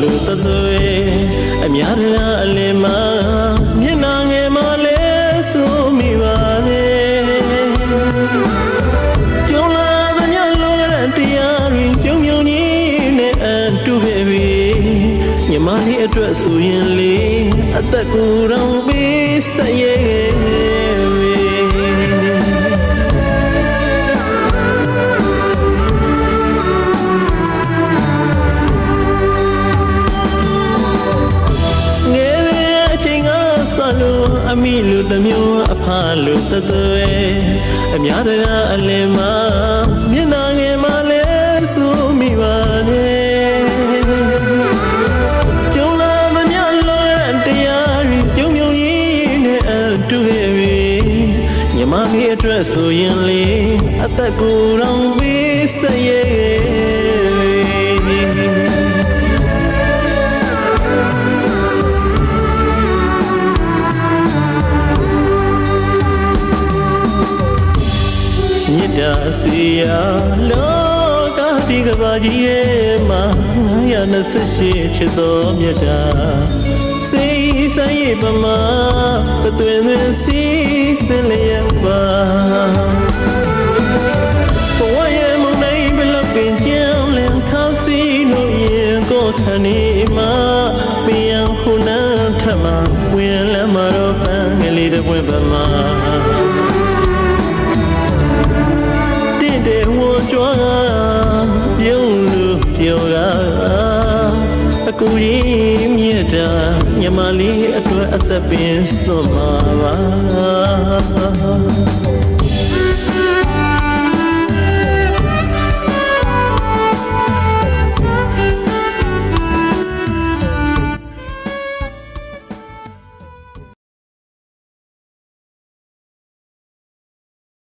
လို့တသွေအများတကားအလင်းမှာမျက်နှာငယ်မှလဲဆိုမိပါလေကြုံလာသမျှလောကတရားတွေပြုံပြုံကြီးနဲ့အတူပဲပြီညီမလေးအတွက်ဆိုရင်လေအသက်ကိုယ်တော်ပေးဆက် လို့အမိလူတစ်မျိုးအဖလူတသွဲအများတကားအလင်းမှာမျက်နှာငယ်မှလဲဆိုမိပါနဲ့ကျုံလာမမြလောရတရားရီကျုံမြုံကြီးနဲ့အတူရဲ့ပြီညီမလေးအတွက်ဆိုရင်လေအသက်ကိုယ်တော်ပေးဆက်ရဲ့ မြစ်တာစီယာလောကဒီကဘာကြီးရဲ့မှာ928ချစ်တော်မြတ်တာစိတ်ဆိုင်ရပမာပသွင်သွင်စီစင်လျက်ပါဘဝရဲ့မုန်တိုင်းဘလောက်ပင်ကြံလင်ခါစီလို့ရင်ကိုထနေမှာပြန်ခုနထမဝင်လမ်းမတော့ပန်းငယ်လေးတစ်ပွင့်ပမာ ကြွားပြုံးလို့ပြောတာအကူကြီးမြတ်တာညမလေးအတွက်အသက်ပင်စွန့်ပါပါ